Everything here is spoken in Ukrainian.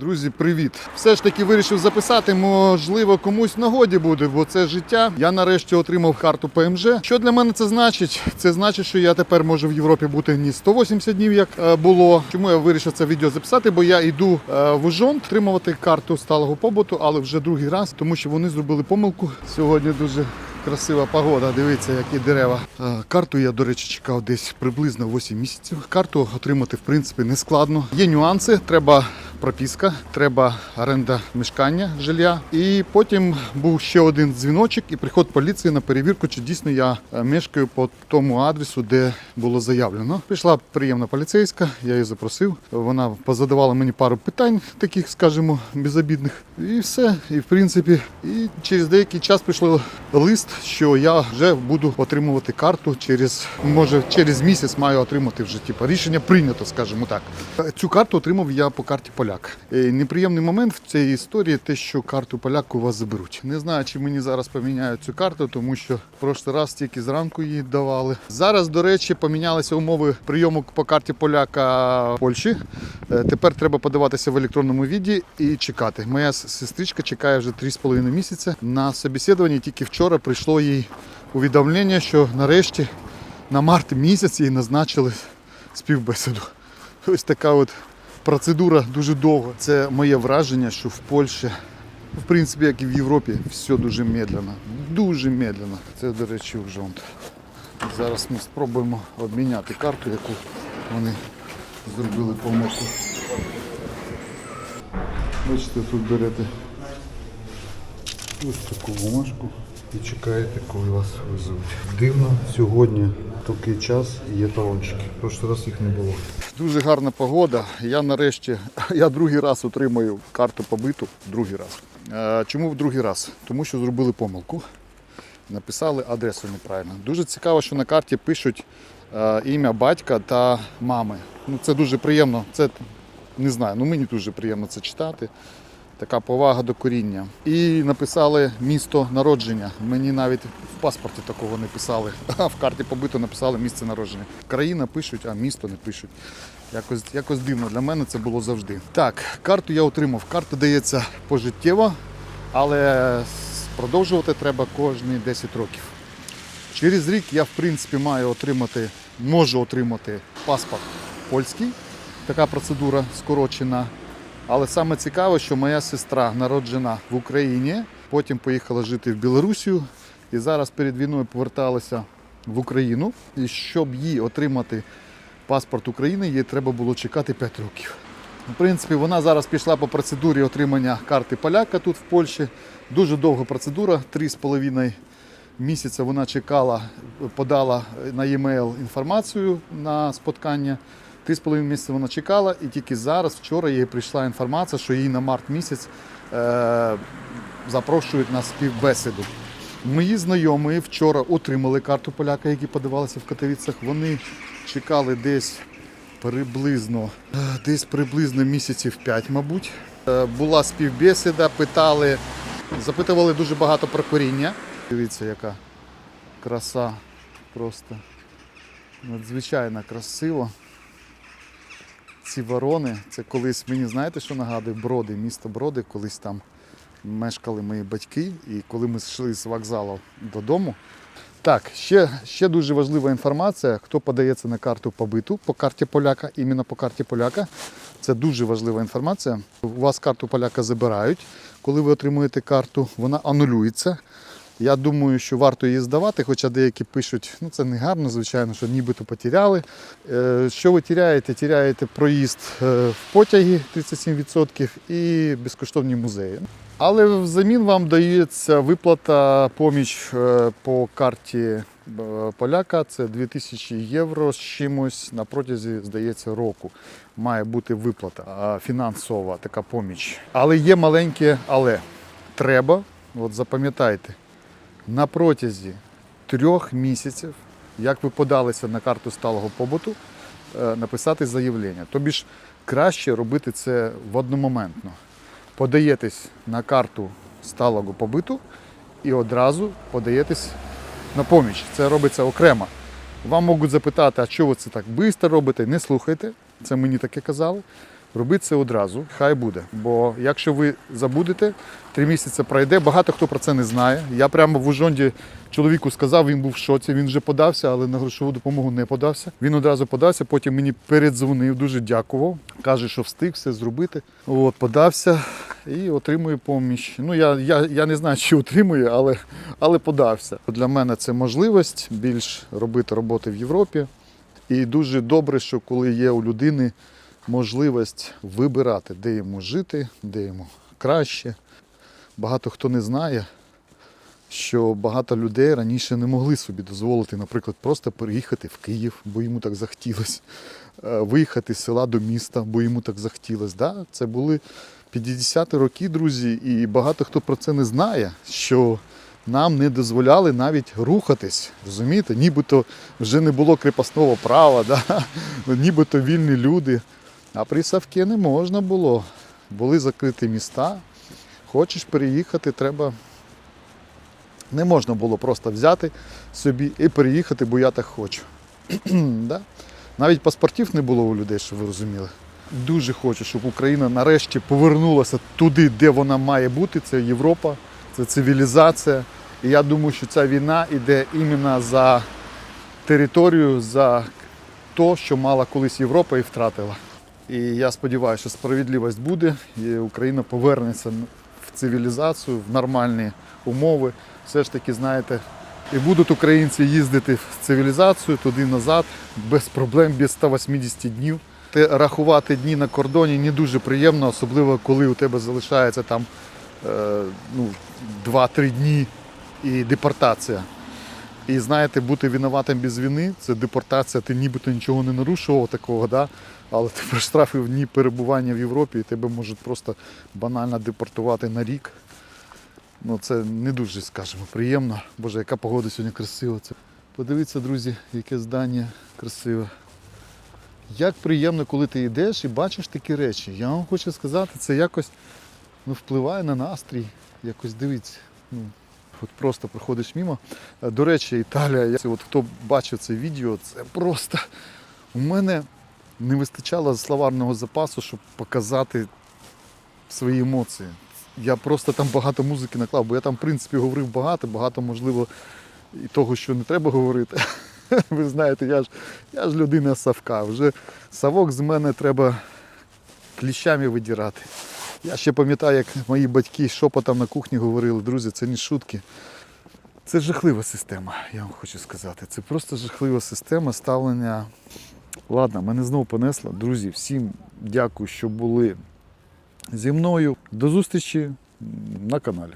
Друзі, привіт! Все ж таки вирішив записати. Можливо, комусь нагоді буде, бо це життя. Я нарешті отримав карту ПМЖ. Що для мене це значить? Це значить, що я тепер можу в Європі бути не 180 днів, як е, було. Чому я вирішив це відео записати? Бо я йду е, в Ужон отримувати карту сталого побуту, але вже другий раз, тому що вони зробили помилку. Сьогодні дуже красива погода. Дивіться, які дерева. Е, Карту я, до речі, чекав десь приблизно 8 місяців. Карту отримати в принципі не складно. Є нюанси, треба прописка, треба оренда мешкання жилья. І потім був ще один дзвіночок і приход поліції на перевірку, чи дійсно я е, мешкаю по тому адресу, де було заявлено. Прийшла приємна поліцейська, я її запросив. Вона позадавала мені пару питань, таких, скажімо, безобідних. І все. І в принципі, і через деякий час прийшло лист, що я вже буду отримувати карту через, може, через місяць маю отримати вже типу, рішення прийнято, скажімо так. Цю карту отримав я по карті поляк. Е, Неприємний момент в цій історії те, що карту поляк у вас заберуть. Не знаю, чи мені зараз поміняють цю карту, тому що в прошлий раз тільки зранку її давали. Зараз, до речі, помінялися умови прийому по карті поляка в Польщі. Е, Тепер треба подаватися в електронному віді і чекати. Моя сестричка чекає вже 3,5 місяця. На собеседуванні тільки вчора прийшло їй увідомлення, що нарешті на март місяць їй назначили співбесіду. Ось така от процедура дуже довга. Це моє враження, що в Польщі, в принципі, як і в Європі, все дуже медленно. Дуже медленно. Це, до речі, вже. он. Зараз ми спробуємо обміняти карту, яку вони зробили помилку. Бачите, тут берете ось таку бумажку і чекаєте, коли вас везуть. Дивно, сьогодні такий час і є талончики. Прошлий раз їх не було. Дуже гарна погода. Я нарешті, я другий раз отримаю карту побиту. Другий раз. Е, Чому в другий раз? Тому що зробили помилку. Написали адресу неправильно. Дуже цікаво, що на карті пишуть е, ім'я батька та мами. Ну, це дуже приємно. Це не знаю, ну мені дуже приємно це читати. Така повага до коріння. І написали місто народження. Мені навіть в паспорті такого не писали. А в карті побиту написали місце народження. Країна пишуть, а місто не пишуть. Якось, якось дивно для мене це було завжди. Так, карту я отримав. Карта дається пожиттєво, але продовжувати треба кожні 10 років. Через рік я, в принципі, маю отримати, можу отримати паспорт польський. Така процедура скорочена. Але саме цікаве, що моя сестра народжена в Україні, потім поїхала жити в Білорусію і зараз перед війною поверталася в Україну. І щоб їй отримати паспорт України, їй треба було чекати 5 років. В принципі, вона зараз пішла по процедурі отримання карти поляка тут в Польщі. Дуже довга процедура, 3,5 місяця вона чекала, подала на e-mail інформацію на споткання. Три з половиною місяця вона чекала, і тільки зараз, вчора, їй прийшла інформація, що її на март місяць е, запрошують на співбесіду. Мої знайомі вчора отримали карту поляка, які подавалися в Катовіцях. Вони чекали десь приблизно, е, десь приблизно місяців 5, мабуть. Е, Була співбесіда, питали, запитували дуже багато про коріння. Дивіться, яка краса просто надзвичайно красиво. Ці ворони, це колись мені знаєте, що нагадує Броди, місто Броди, колись там мешкали мої батьки, і коли ми йшли з вокзалу додому. Так, ще, ще дуже важлива інформація, хто подається на карту побиту по карті поляка, іменно по карті поляка. Це дуже важлива інформація. У вас карту поляка забирають. Коли ви отримуєте карту, вона анулюється. Я думаю, що варто її здавати, хоча деякі пишуть, ну це не гарно, звичайно, що нібито потеряли. Е, Що ви тіряєте? Тіряєте проїзд е, в потягі 37% і безкоштовні музеї. Але взамін вам дається виплата поміч е, по карті поляка. Це 2000 євро з чимось на протязі, здається, року. Має бути виплата фінансова така поміч. Але є маленьке але. Треба, от запам'ятайте, на протязі трьох місяців, як ви подалися на карту сталого побуту, е, написати заявлення. Тобі ж краще робити це в одномоментно. Подаєтесь на карту сталого побиту і одразу подаєтесь на поміч. Це робиться окремо. Вам можуть запитати, а чого ви це так швидко робите? Не слухайте. Це мені таке казали. Робіть це одразу, хай буде. Бо якщо ви забудете, три місяці пройде, багато хто про це не знає. Я прямо в Ужонді чоловіку сказав, він був в шоці, він вже подався, але на грошову допомогу не подався. Він одразу подався, потім мені передзвонив, дуже дякував. Каже, що встиг все зробити. От, подався і отримує поміч. Ну, я, я, я не знаю, чи отримує, але, але подався. Для мене це можливість більш робити роботи в Європі. І дуже добре, що коли є у людини можливість вибирати, де йому жити, де йому краще. Багато хто не знає, що багато людей раніше не могли собі дозволити, наприклад, просто переїхати в Київ, бо йому так захотілося, е, виїхати з села до міста, бо йому так захотілося. Да? Це були 50-ті роки, друзі, і багато хто про це не знає, що нам не дозволяли навіть рухатись. Розумієте? Нібито вже не було крепосного права, да? нібито вільні люди. А при Савке не можна було. Були закриті міста. Хочеш переїхати, треба. Не можна було просто взяти собі і переїхати, бо я так хочу. да? Навіть паспортів не було у людей, щоб ви розуміли. Дуже хочу, щоб Україна нарешті повернулася туди, де вона має бути. Це Європа, це цивілізація. І я думаю, що ця війна йде іменно за територію, за те, що мала колись Європа і втратила. І я сподіваюся, що справедливість буде, і Україна повернеться в цивілізацію, в нормальні умови. Все ж таки, знаєте, і будуть українці їздити в цивілізацію туди назад, без проблем, без 180 днів. Те рахувати дні на кордоні не дуже приємно, особливо коли у тебе залишається там е, ну, 2-3 дні і депортація. І знаєте, бути винуватим без вини це депортація, ти нібито нічого не нарушував такого, да? але тепер штрафи в дні перебування в Європі і тебе можуть просто банально депортувати на рік. Ну це не дуже, скажімо, приємно. Боже, яка погода сьогодні красива. Це... Подивіться, друзі, яке здання красиве. Як приємно, коли ти йдеш і бачиш такі речі. Я вам хочу сказати, це якось ну, впливає на настрій. Якось дивіться. Ну, от просто проходиш мимо. Е, До речі, Італія, я, от хто бачив це відео, це просто у мене не вистачало словарного запасу, щоб показати свої емоції. Я просто там багато музики наклав, бо я там, в принципі, говорив багато, багато, можливо, і того, що не треба говорити. Ви знаєте, я ж, я ж людина савка. Вже савок з мене треба кліщами видірати. Я ще пам'ятаю, як мої батьки шепотом на кухні говорили, друзі, це не шутки. Це жахлива система, я вам хочу сказати. Це просто жахлива система ставлення. Ладно, мене знову понесло. Друзі, всім дякую, що були зі мною. До зустрічі на каналі.